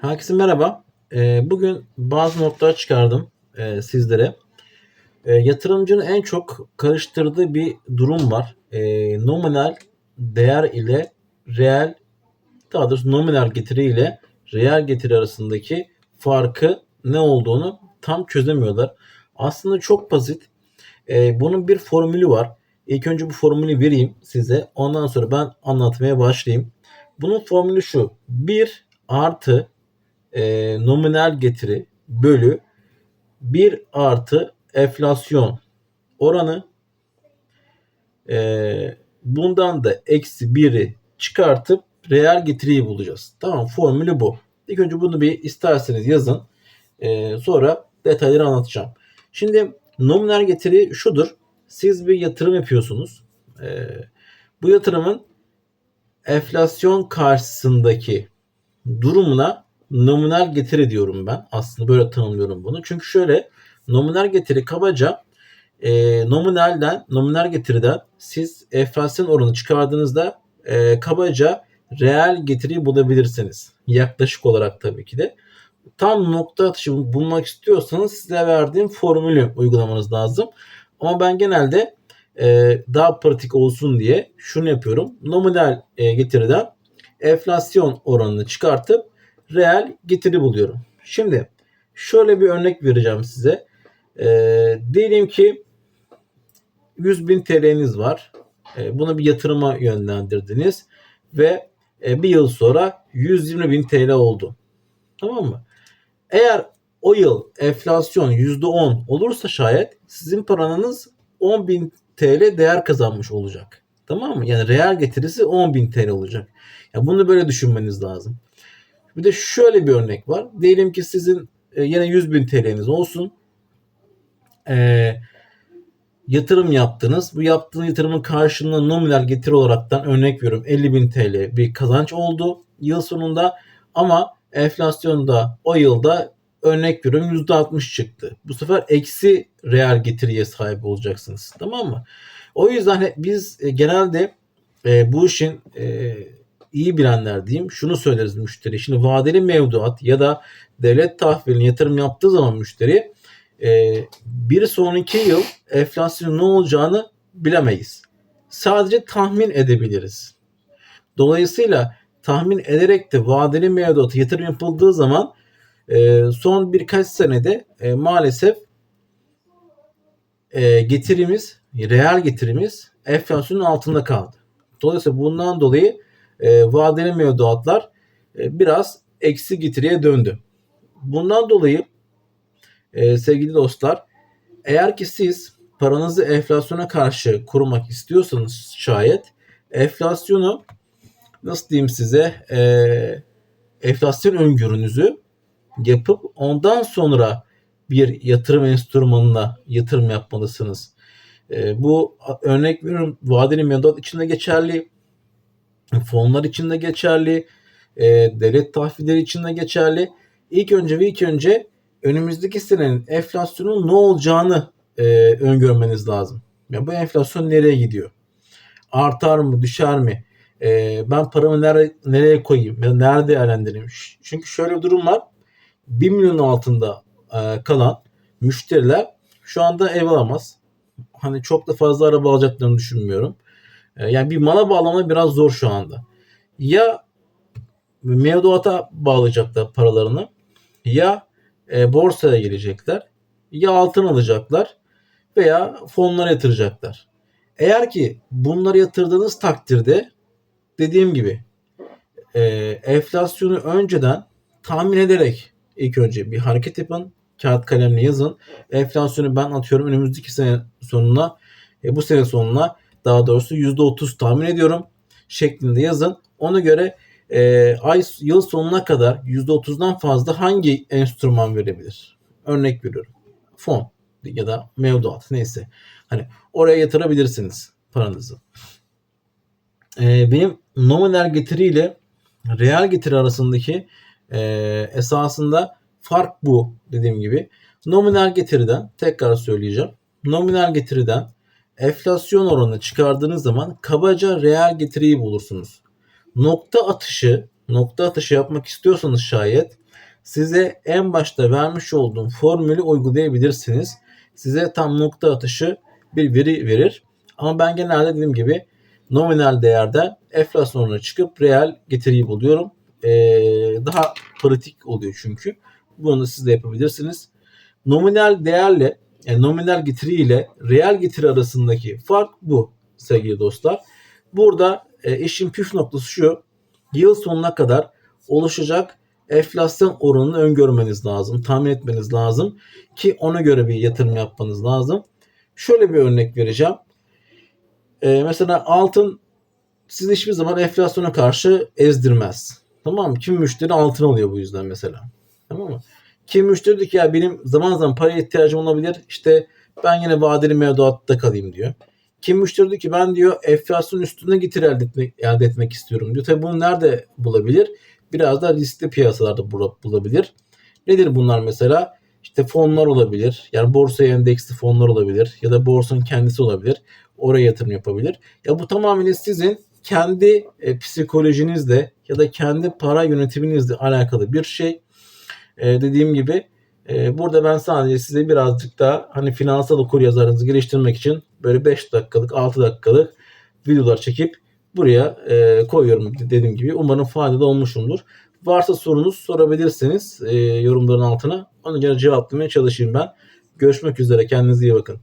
Herkese merhaba. Ee, bugün bazı notlar çıkardım e, sizlere. E, yatırımcının en çok karıştırdığı bir durum var. E, nominal değer ile reel, daha doğrusu nominal getiri ile reel getiri arasındaki farkı ne olduğunu tam çözemiyorlar. Aslında çok basit. Bunun bir formülü var. İlk önce bu formülü vereyim size. Ondan sonra ben anlatmaya başlayayım. Bunun formülü şu. 1 artı e, nominal getiri bölü 1 artı enflasyon oranı e, bundan da eksi 1'i çıkartıp reel getiriyi bulacağız. Tamam formülü bu. İlk önce bunu bir isterseniz yazın. E, sonra detayları anlatacağım. Şimdi nominal getiri şudur. Siz bir yatırım yapıyorsunuz. E, bu yatırımın enflasyon karşısındaki durumuna nominal getiri diyorum ben. Aslında böyle tanımlıyorum bunu. Çünkü şöyle nominal getiri kabaca e, nominalden nominal getiriden siz enflasyon oranı çıkardığınızda e, kabaca reel getiriyi bulabilirsiniz. Yaklaşık olarak tabii ki de. Tam nokta atışı bulmak istiyorsanız size verdiğim formülü uygulamanız lazım. Ama ben genelde e, daha pratik olsun diye şunu yapıyorum. Nominal e, getiriden enflasyon oranını çıkartıp reel getiri buluyorum. Şimdi şöyle bir örnek vereceğim size. E, diyelim ki 100 bin TL'niz var. E, bunu bir yatırıma yönlendirdiniz ve e, bir yıl sonra 120 bin TL oldu. Tamam mı? Eğer o yıl enflasyon %10 olursa şayet sizin paranız 10 bin TL değer kazanmış olacak. Tamam mı? Yani reel getirisi 10 bin TL olacak. Ya bunu böyle düşünmeniz lazım. Bir de şöyle bir örnek var. Diyelim ki sizin e, yine 100 bin TL'niz olsun. E, yatırım yaptınız. Bu yaptığınız yatırımın karşılığında nominal getiri olaraktan örnek veriyorum 50 bin TL bir kazanç oldu yıl sonunda. Ama enflasyonda o yılda örnek veriyorum %60 çıktı. Bu sefer eksi reel getiriye sahip olacaksınız. Tamam mı? O yüzden biz e, genelde e, bu işin iyi bilenler diyeyim şunu söyleriz müşteri. Şimdi vadeli mevduat ya da devlet tahvilini yatırım yaptığı zaman müşteri e, bir sonraki yıl enflasyonun ne olacağını bilemeyiz. Sadece tahmin edebiliriz. Dolayısıyla tahmin ederek de vadeli mevduata yatırım yapıldığı zaman e, son birkaç senede e, maalesef e, getirimiz, reel getirimiz enflasyonun altında kaldı. Dolayısıyla bundan dolayı e, vadeli mevduatlar e, biraz eksi getiriye döndü. Bundan dolayı e, sevgili dostlar eğer ki siz paranızı enflasyona karşı korumak istiyorsanız şayet enflasyonu nasıl diyeyim size e, enflasyon öngörünüzü yapıp ondan sonra bir yatırım enstrümanına yatırım yapmalısınız. E, bu örnek veriyorum vadeli mevduat içinde geçerli, fonlar içinde geçerli, e, devlet tahvilleri içinde geçerli. İlk önce ve ilk önce önümüzdeki senenin enflasyonun ne olacağını e, öngörmeniz lazım. Yani bu enflasyon nereye gidiyor? Artar mı, düşer mi? E, ben paramı nereye, nereye koyayım? Ya nerede değerlendireyim? Çünkü şöyle bir durum var. 1 milyon altında e, kalan müşteriler şu anda ev alamaz. Hani çok da fazla araba alacaklarını düşünmüyorum. E, yani bir mala bağlama biraz zor şu anda. Ya mevduata bağlayacaklar paralarını ya e, borsaya girecekler ya altın alacaklar veya fonlara yatıracaklar. Eğer ki bunları yatırdığınız takdirde dediğim gibi e, enflasyonu önceden tahmin ederek ilk önce bir hareket yapın. Kağıt kalemle yazın. Enflasyonu ben atıyorum önümüzdeki sene sonuna e, bu sene sonuna daha doğrusu %30 tahmin ediyorum şeklinde yazın. Ona göre e, ay yıl sonuna kadar %30'dan fazla hangi enstrüman verebilir? Örnek veriyorum. Fon ya da mevduat neyse. Hani oraya yatırabilirsiniz paranızı. E, benim nominal getiri ile reel getiri arasındaki e, esasında fark bu dediğim gibi. Nominal getiriden tekrar söyleyeceğim. Nominal getiriden enflasyon oranını çıkardığınız zaman kabaca reel getiriyi bulursunuz. Nokta atışı nokta atışı yapmak istiyorsanız şayet size en başta vermiş olduğum formülü uygulayabilirsiniz. Size tam nokta atışı bir veri verir. Ama ben genelde dediğim gibi nominal değerden enflasyonuna çıkıp reel getiriyi buluyorum. Ee, daha pratik oluyor çünkü. Bunu siz de yapabilirsiniz. Nominal değerle yani nominal getiri ile reel getiri arasındaki fark bu sevgili dostlar. Burada e, işin püf noktası şu. Yıl sonuna kadar oluşacak enflasyon oranını öngörmeniz lazım. Tahmin etmeniz lazım. Ki ona göre bir yatırım yapmanız lazım. Şöyle bir örnek vereceğim. E, mesela altın sizi hiçbir zaman enflasyona karşı ezdirmez. Tamam mı? Kim müşteri altın alıyor bu yüzden mesela. Tamam mı? Kim müşteri diyor ki ya benim zaman zaman paraya ihtiyacım olabilir. İşte ben yine vadeli mevduatta kalayım diyor. Kim müşteri diyor ki ben diyor enflasyon üstünde getir elde etmek, elde etmek istiyorum diyor. Tabii bunu nerede bulabilir? Biraz da riskli piyasalarda bulabilir. Nedir bunlar mesela? İşte fonlar olabilir. Yani borsaya endeksli fonlar olabilir. Ya da borsanın kendisi olabilir. Oraya yatırım yapabilir. Ya bu tamamen sizin kendi e, psikolojinizle ya da kendi para yönetiminizle alakalı bir şey. E, dediğim gibi e, burada ben sadece size birazcık daha hani finansal okur yazarınızı geliştirmek için böyle 5 dakikalık 6 dakikalık videolar çekip buraya e, koyuyorum dediğim gibi. Umarım faydalı olmuşumdur. Varsa sorunuz sorabilirsiniz e, yorumların altına. Ona göre cevaplamaya çalışayım ben. Görüşmek üzere. Kendinize iyi bakın.